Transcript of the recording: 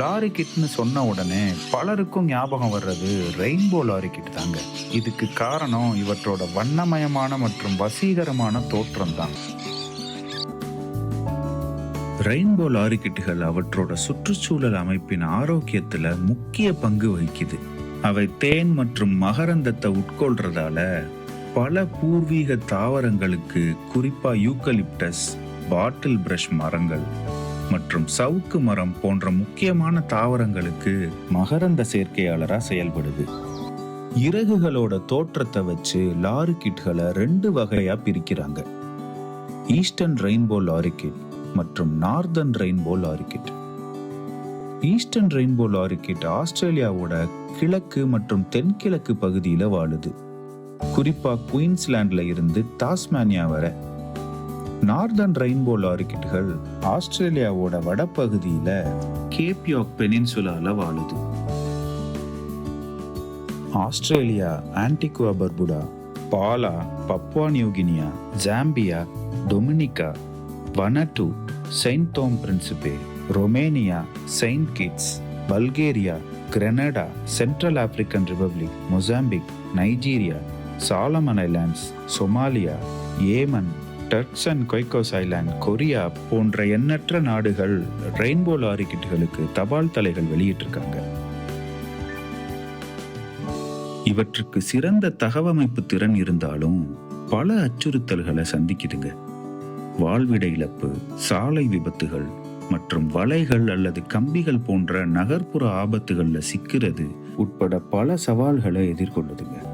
Lorry கிட்னு சொன்ன உடனே பலருக்கும் ஞாபகம் வர்றது ரெயின்போ லாரி கிட் தாங்க. இதுக்கு காரணம் இவற்றோட வண்ணமயமான மற்றும் வசீகரமான தோற்றம் தான் ரெயின்போ லாரி கிட்டுகள் அவற்றோட சுற்றுச்சூழல் அமைப்பின் ஆரோக்கியத்துல முக்கிய பங்கு வகிக்குது. அவை தேன் மற்றும் மகரந்தத்தை உட்கொள்றதால பல பூர்வீக தாவரங்களுக்கு குறிப்பா யூக்கலிப்டஸ் பாட்டில் பிரஷ் மரங்கள் மற்றும் சவுக்கு மரம் போன்ற முக்கியமான தாவரங்களுக்கு மகரந்த சேர்க்கையாளரா செயல்படுது. இறகுகளோட தோற்றத்தை வச்சு லாரி கிட்களை ரெண்டு வகையா பிரிக்கிறாங்க. ஈஸ்டர்ன் ரெயின்போ லாரிக்கிட் மற்றும் northern rainbow lorikeet eastern rainbow lorikeet ஆஸ்திரேலியாவோட கிழக்கு மற்றும் தென்கிழக்கு பகுதியில் வாழுது. குறிப்பா குயின்ஸ்லாண்ட்ல இருந்து டாஸ்மேனியா வரை நார்தன் ரெயின்போ லாரிக்கிட்டுகள் ஆஸ்திரேலியாவோட வடப்பகுதியில் கேப் யாக் பெனின்சுலாவில் வாழுது. Australia Antigua Barbuda Palau Papua New Guinea Zambia Dominica Vanuatu Saint Tome Principe Romania Saint Kitts Bulgaria Grenada Central African Republic Mozambique Nigeria Solomon Islands Somalia Yemen Turks and Caicos Island Korea போன்ற எண்ணற்ற நாடுகள் rainbow lorry கிட்டுகளுக்கு தபால் தலைகள் வெளியிட்டிருக்காங்க. இவற்றுக்கு சிறந்த தகவமைப்பு திறன் இருந்தாலும் பல அச்சுறுத்தல்களை சந்திக்குதுங்க. வாழ்விட இழப்பு சாலை விபத்துகள் மற்றும் வலைகள் அல்லது கம்பிகள் போன்ற நகர்ப்புற ஆபத்துகளில் சிக்கிறது உட்பட பல சவால்களை எதிர்கொள்ளுதுங்க.